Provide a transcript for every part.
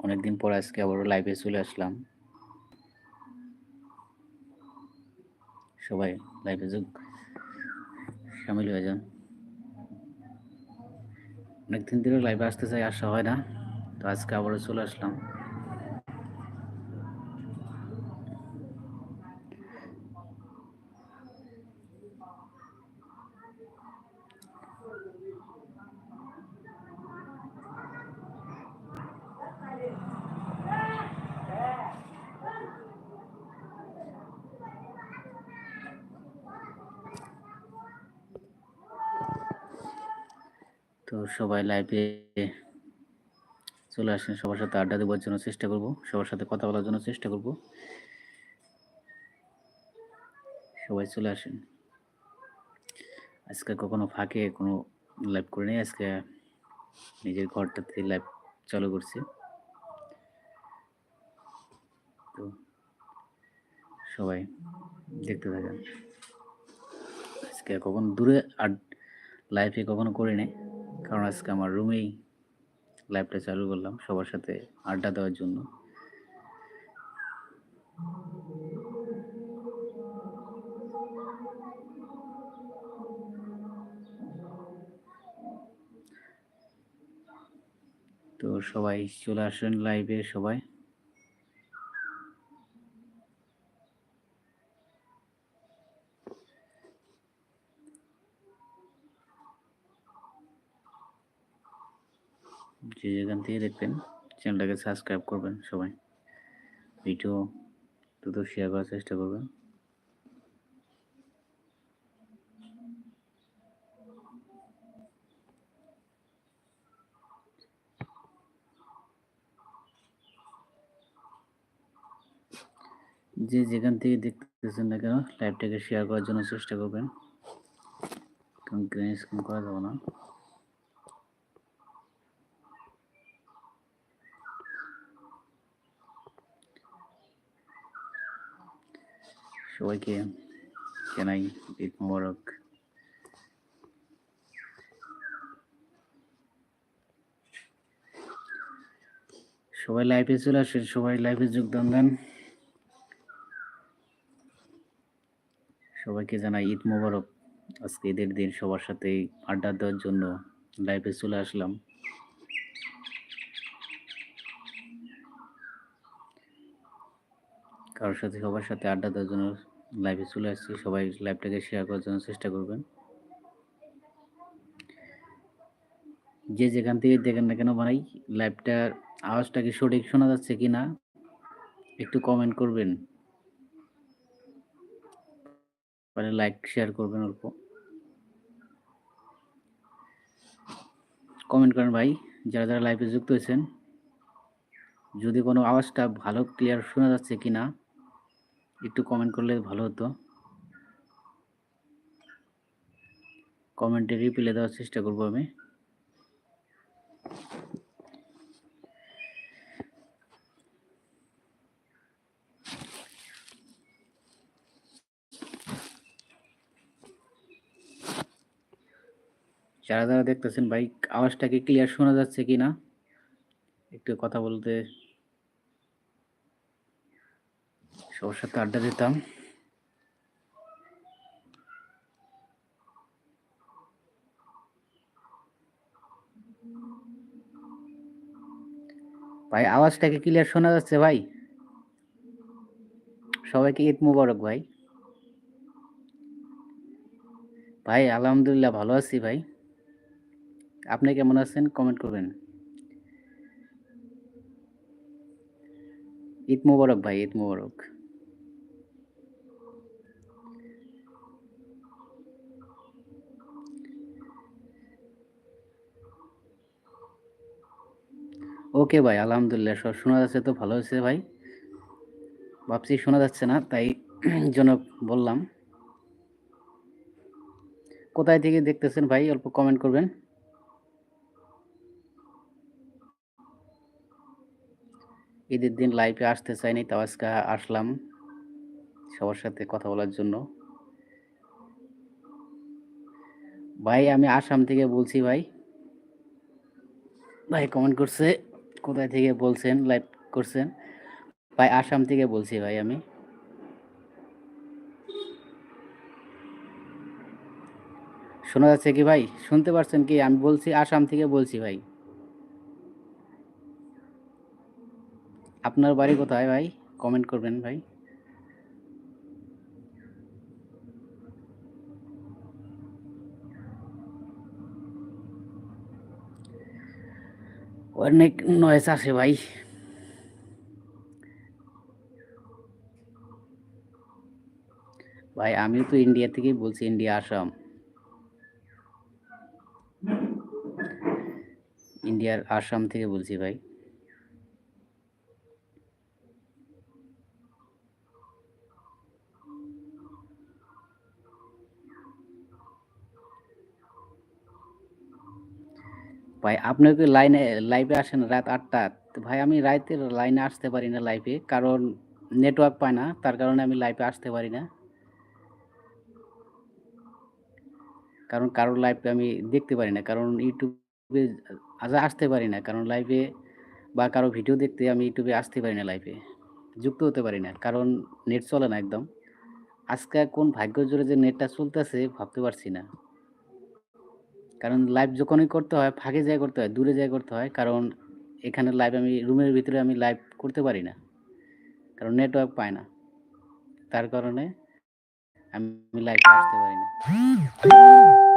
অনেকদিন পর আজকে আবারও লাইভে চলে আসলাম। সবাই লাইভে যোগ। সামিল হয়ে যান অনেকদিন ধরে লাইভে আসতে চাই, আসা হয় না। তো আজকে আবারও চলে আসলাম। তো সবাই লাইভে চলে আসেন। সবার সাথে আড্ডা দেওয়ার জন্য চেষ্টা করব। সবার সাথে কথা বলার জন্য চেষ্টা করব। সবাই চলে আসেন। আজকে কখনো ফাঁকে কোনো লাইভ করে নেই। আজকে নিজের ঘরটাতে লাইভ চালু করছি। তো সবাই দেখতে থাকেন। আজকে কখন দূরে আর লাইভে কখনো করি নাই। কারণ আজকে আমার রুমেই লাইভটা চালু করলাম সবার সাথে আড্ডা দেওয়ার জন্য। তো সবাই চলে আসেন লাইভে সবাই যে যেখান থেকে দেখবেন চ্যানেলটাকে সাবস্ক্রাইব করবেন সবাই। ভিডিও দ্রুত শেয়ার করার চেষ্টা করবেন। যে যেখান থেকে দেখতেছেন না কেন লাইভটাকে শেয়ার করার জন্য চেষ্টা করবেন। কারণ গ্রিন স্ক্রিন করা যাবে না। সবাইকে জানাই ঈদ মোবারক। সবাই লাইভে চলে আসেন, সবাই লাইভে যোগদান দেন। সবাইকে জানাই ঈদ মোবারক। আজকে ঈদের দিন সবার সাথে আড্ডা দেওয়ার জন্য লাইভে চলে আসলাম। কারোর সাথে সবার সাথে আড্ডা দেওয়ার জন্য লাইভে চলে আসছি। সবাই লাইভটাকে শেয়ার করার জন্য চেষ্টা করবেন। যে যেখান থেকে দেখেন না কেন ভাই লাইভটার আওয়াজটা কি সঠিক শোনা যাচ্ছে কি না, একটু কমেন্ট করবেন। মানে লাইক শেয়ার করবেন অল্প। কমেন্ট করেন ভাই, যারা যারা লাইভে যুক্ত হয়েছেন, যদি কোনো আওয়াজটা ভালো ক্লিয়ার শোনা যাচ্ছে কি না একটু কমেন্ট করলে ভালো হতো। কমেন্টে রিপ্লাই দেওয়ার চেষ্টা করব আমি। যারা যারা দেখতেছেন ভাই আওয়াজটা কি ক্লিয়ার শোনা যাচ্ছে কি না একটু কথা বলতে সবার সাথে আড্ডা দিতাম। ভাই আওয়াজটাকে ক্লিয়ার শোনা যাচ্ছে ভাই? সবাইকে ঈদ মুবারক ভাই। ভাই, আলহামদুলিল্লাহ ভালো আছি ভাই। আপনি কেমন আছেন? কমেন্ট করবেন। ঈদ মুবারক ভাই, ঈদ মুবারক। ওকে ভাই, আলহামদুলিল্লাহ। সব শোনা যাচ্ছে তো ভালো হয়েছে ভাই। ভাবছি শোনা যাচ্ছে না, তাই জন্য বললাম। কোথায় থেকে দেখতেছেন ভাই? অল্প কমেন্ট করবেন। ঈদের দিন লাইভে আসতে চাইনি, তাও আজকে আসলাম সবার সাথে কথা বলার জন্য। ভাই, আমি আসাম থেকে বলছি ভাই। ভাই কমেন্ট করছে। কোথায় থেকে বলছেন লাইভ করছেন? ভাই, আসাম থেকে বলছি ভাই আমি। শোনা যাচ্ছে কি ভাই? শুনতে পারছেন কি? আমি বলছি আসাম থেকে বলছি ভাই। আপনার বাড়ি কোথায় ভাই? কমেন্ট করবেন ভাই। অনেক নয়েস আসে ভাই। ভাই আমি তো ইন্ডিয়া থেকেই বলছি ইন্ডিয়া আসাম ইন্ডিয়ার আসাম থেকে বলছি ভাই। ভাই আপনিও কি লাইনে লাইভে আসেন রাত আটটা। ভাই, আমি রাতের লাইনে আসতে পারি না লাইভে কারণ নেটওয়ার্ক পায় না, তার কারণে আমি লাইভে আসতে পারি না। কারণ কারোর লাইভে আমি দেখতে পারি না, কারণ ইউটিউবে আসতে পারি না, কারণ লাইভে বা কারও ভিডিও দেখতে আমি ইউটিউবে আসতে পারি না লাইভে যুক্ত হতে পারি না, কারণ নেট চলে না একদম। আজকে কোন ভাগ্য জোরে যে নেটটা চলতেছে ভাবতে পারছি না। কারণ লাইভ যখনই করতে হয়, ফাঁকে যায় করতে হয়, দূরে যায় করতে হয়, কারণ এখানে লাইভ আমি, রুমের ভিতরে আমি লাইভ করতে পারি না। কারণ নেটওয়ার্ক পায় না। তার কারণে আমি লাইভে আসতে পারি না।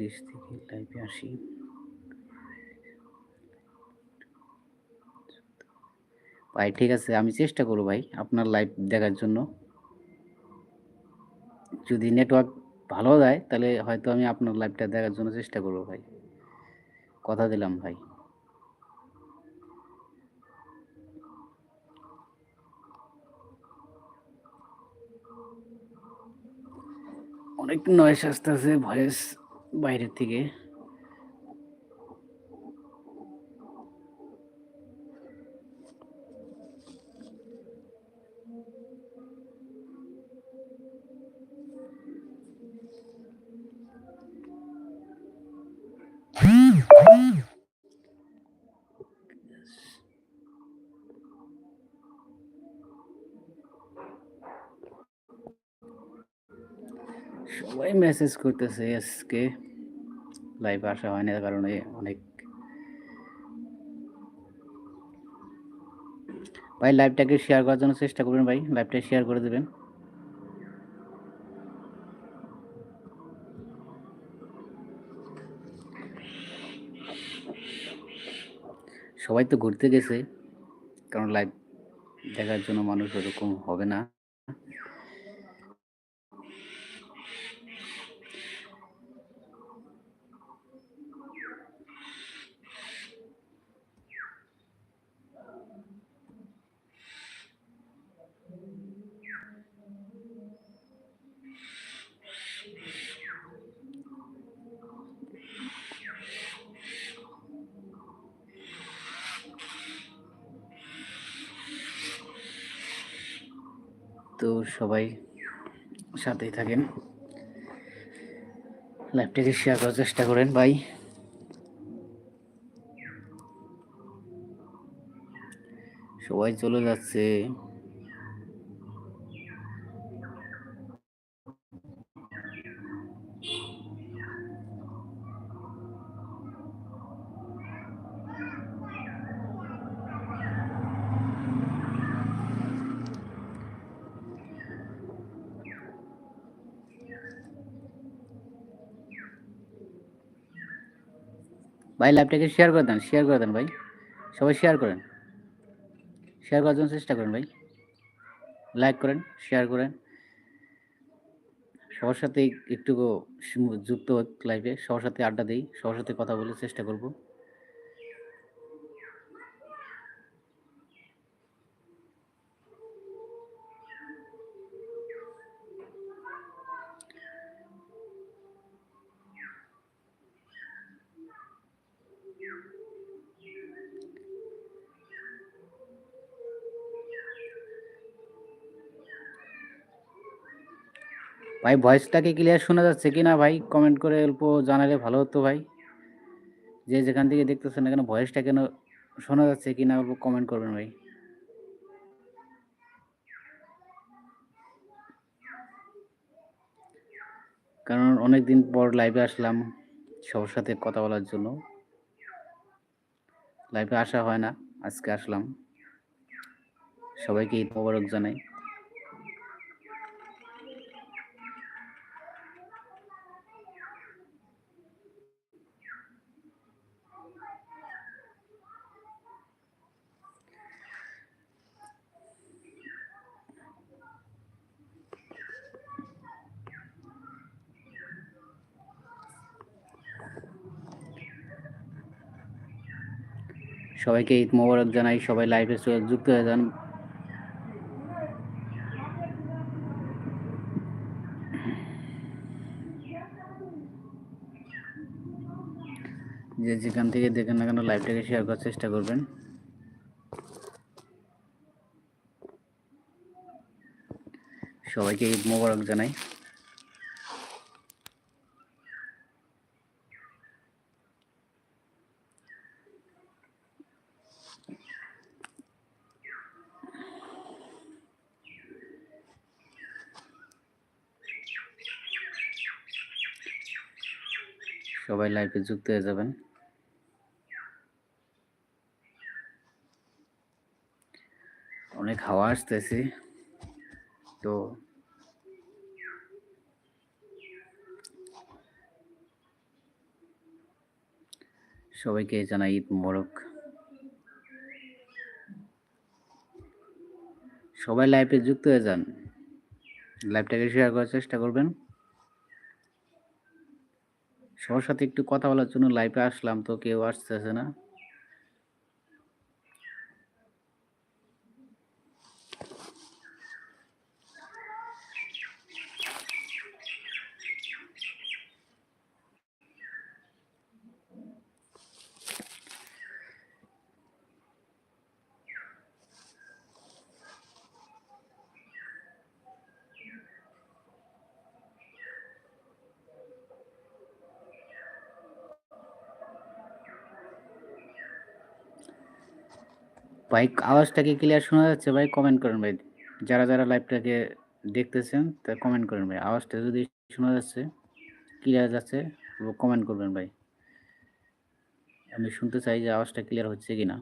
তিরিশ থেকে লাইভে আসি। ভাই, ঠিক আছে, আমি চেষ্টা করব ভাই আপনার লাইভ দেখার জন্য। যদি নেটওয়ার্ক ভালো দেয়, তাহলে হয়তো আমি আপনার লাইভটা দেখার জন্য চেষ্টা করব ভাই। কথা দিলাম ভাই। অনেক নয়েস আসতেছে ভয়েস বাইরের থেকে সবাই মেসেজ করতেছে আজকে। লাইভ আসা হয় না কারণে অনেক ভাই লাইভটাকে শেয়ার করার জন্য চেষ্টা করবেন ভাই লাইভটা শেয়ার করে দেবেন। সবাই তো ঘুরতে গেছে, কারণ লাইভ দেখার জন্য মানুষ ওরকম হবে না। তো সবাই সাথেই থাকেন। লাইফটাকে শেয়ার করার চেষ্টা করেন ভাই। সবাই চলে যাচ্ছে। ভাই লাইভটাকে শেয়ার করে দেন শেয়ার করে দেন ভাই। সবাই শেয়ার করেন। শেয়ার করার জন্য চেষ্টা করেন ভাই। লাইক করেন শেয়ার করেন। সবার সাথে একটু যুক্ত লাইভে সবার সাথে আড্ডা দিই, সবার সাথে কথা বলে চেষ্টা করব। ভাই ভয়েসটাকে ক্লিয়ার শোনা যাচ্ছে কিনা ভাই? কমেন্ট করে অল্প জানালে ভালো হতো ভাই। যে যেখান থেকে দেখতেছেন না কেন, ভয়েসটা কেন শোনা যাচ্ছে কিনা অল্প কমেন্ট করবেন ভাই। কারণ অনেক দিন পর লাইভে আসলাম সবার সাথে কথা বলার জন্য। লাইভে আসা হয় না, আজকে আসলাম। সবাইকে ঈদ মোবারক জানাই। সবাইকে ঈদ মোবারক জানাই, সবাই লাইভে যুক্ত হয়ে যান। যে যেখান থেকে দেখেন না কেন লাইভটাকে শেয়ার করার চেষ্টা করবেন। সবাইকে ঈদ মোবারক জানাই। লাইভে যুক্ত হয়ে যাবেন। অনেক হাওয়া আসতেছে, তো সবাইকে জানাই ঈদ মোবারক। সবাই লাইভে যুক্ত হয়ে যান। লাইভটাকে শেয়ার করার চেষ্টা করবেন। সবার সাথে একটু কথা বলার জন্য লাইভে আসলাম তো কেউ আসতেছে না। ভাই, আওয়াজটাকে ক্লিয়ার শোনা যাচ্ছে? ভাই কমেন্ট করেন ভাই। যারা যারা লাইভটাকে দেখতেছেন, তা কমেন্ট করেন ভাই। আওয়াজটা যদি শোনা যাচ্ছে ক্লিয়ার যাচ্ছে কমেন্ট করবেন ভাই। আমি শুনতে চাই যে আওয়াজটা ক্লিয়ার হচ্ছে কি না